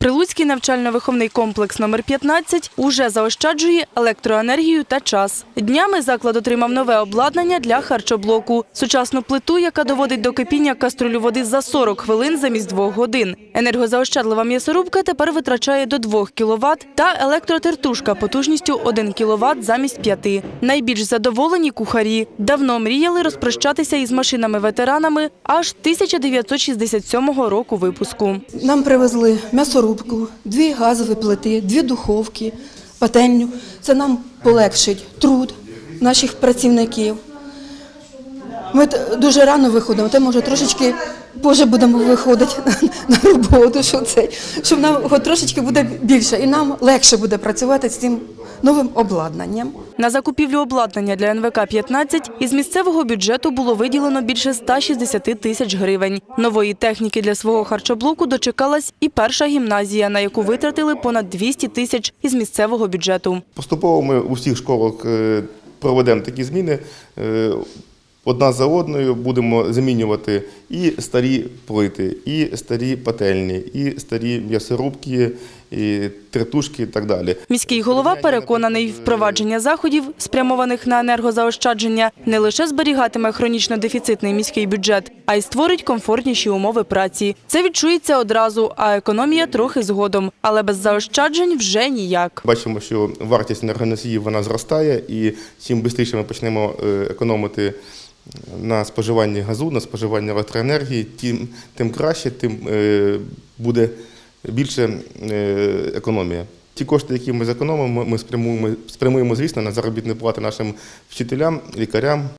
Прилуцький навчально-виховний комплекс номер 15 уже заощаджує електроенергію та час. Днями заклад отримав нове обладнання для харчоблоку. Сучасну плиту, яка доводить до кипіння каструлю води за 40 хвилин замість 2 годин. Енергозаощадлива м'ясорубка тепер витрачає до 2 кВт та електротертушка потужністю 1 кВт замість 5. Найбільш задоволені кухарі. Давно мріяли розпрощатися із машинами-ветеранами аж 1967 року випуску. Нам привезли м'ясорубку, дві газові плити, дві духовки, пательню. Це нам полегшить труд наших працівників. Ми дуже рано виходимо, то може трошечки позже будемо виходити на роботу, що це, щоб нам хоч трошечки буде більше, і нам легше буде працювати з цим новим обладнанням. На закупівлю обладнання для НВК-15 із місцевого бюджету було виділено більше 160 тисяч гривень. Нової техніки для свого харчоблоку дочекалась і перша гімназія, на яку витратили понад 200 тисяч із місцевого бюджету. Поступово ми у всіх школах е, проведемо такі зміни. Одна за одною будемо замінювати і старі плити, і старі пательні, і старі м'ясорубки, і тертушки і так далі. Міський голова переконаний, впровадження заходів, спрямованих на енергозаощадження, не лише зберігатиме хронічно дефіцитний міський бюджет, а й створить комфортніші умови праці. Це відчується одразу, а економія трохи згодом. Але без заощаджень вже ніяк. Бачимо, що вартість енергоносіїв вона зростає, і чим швидше ми почнемо е, економити на споживанні газу, на споживанні електроенергії, тим, тим краще, тим е, буде більше е, економія. Ті кошти, які ми зекономимо, ми спрямуємо, спрямуємо, звісно, на заробітні плати нашим вчителям, лікарям,